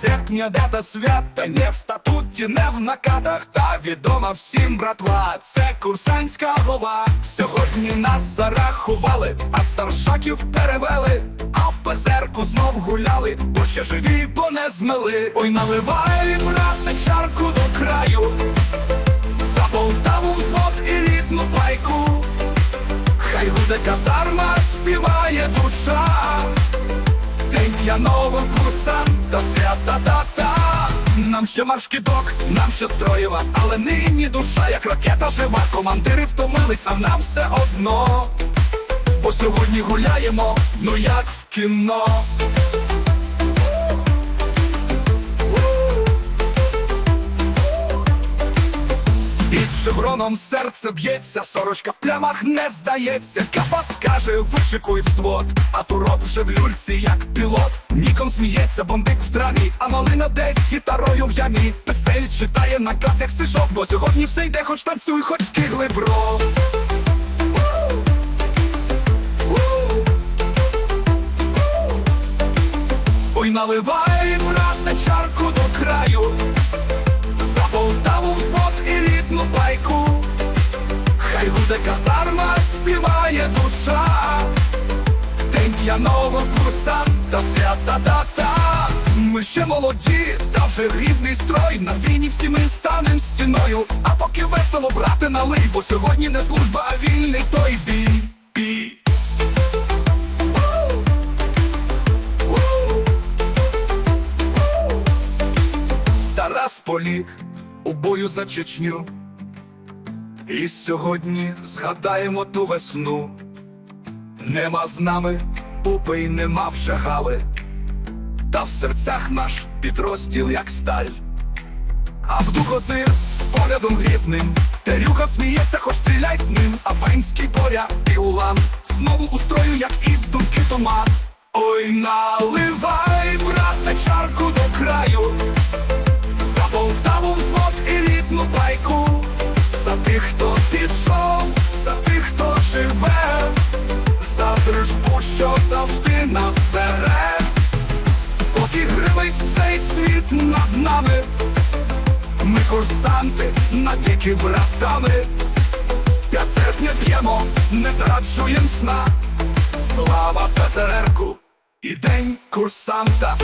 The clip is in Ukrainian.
серпня дата свята, не в статуті, не в накатах, та відома всім братва. Це курсантська голова. Сьогодні нас зарахували, а старшаків перевели. А в пезерку знов гуляли, бо ще живі, бо не змели. Ой, наливай, брате, чарку до краю. За Полтаву взвод і рідну пайку. Хай гуде казарма, співає душа. День п'яного курсанта, свята дата. Нам ще маршкідок, нам ще строєва, але нині душа, як ракета жива. Командири втомились, а нам все одно. Бо сьогодні гуляємо, ну як в кіно. Шевроном серце б'ється, сорочка в плямах не здається. Капа скаже, вишикуй взвод, а турок вже в люльці, як пілот. Ніком сміється, бомбик в траві, а малина десь гітарою в ямі. Пестель читає наказ, як стишок, бо сьогодні все йде, хоч танцюй, хоч кигли, бро. Ой, наливай, Хай гуде казарма, співає душа. День п'яного курсанта, свята дата. Ми ще молоді, та вже грізний строй. На війні всі ми станем стіною. А поки весело, брате, налий, бо сьогодні не служба, а вільний той бій. бій. Тарас поліг у бою за Чечню. І сьогодні згадаємо ту весну. Нема з нами пупи й нема вже гали, та в серцях наш підрозділ, як сталь. Абдукозир з поглядом грізним, Терюха сміється, хоч стріляй з ним, а Венський поря і улам знову у строю, як із думки туман. Ой, наливай, брате, завжди нас бере, поки гривить цей світ над нами, ми курсанти навіки братами, п'ять не п'ємо, не зраджуєм сна, слава ПЗРку. І день курсанта.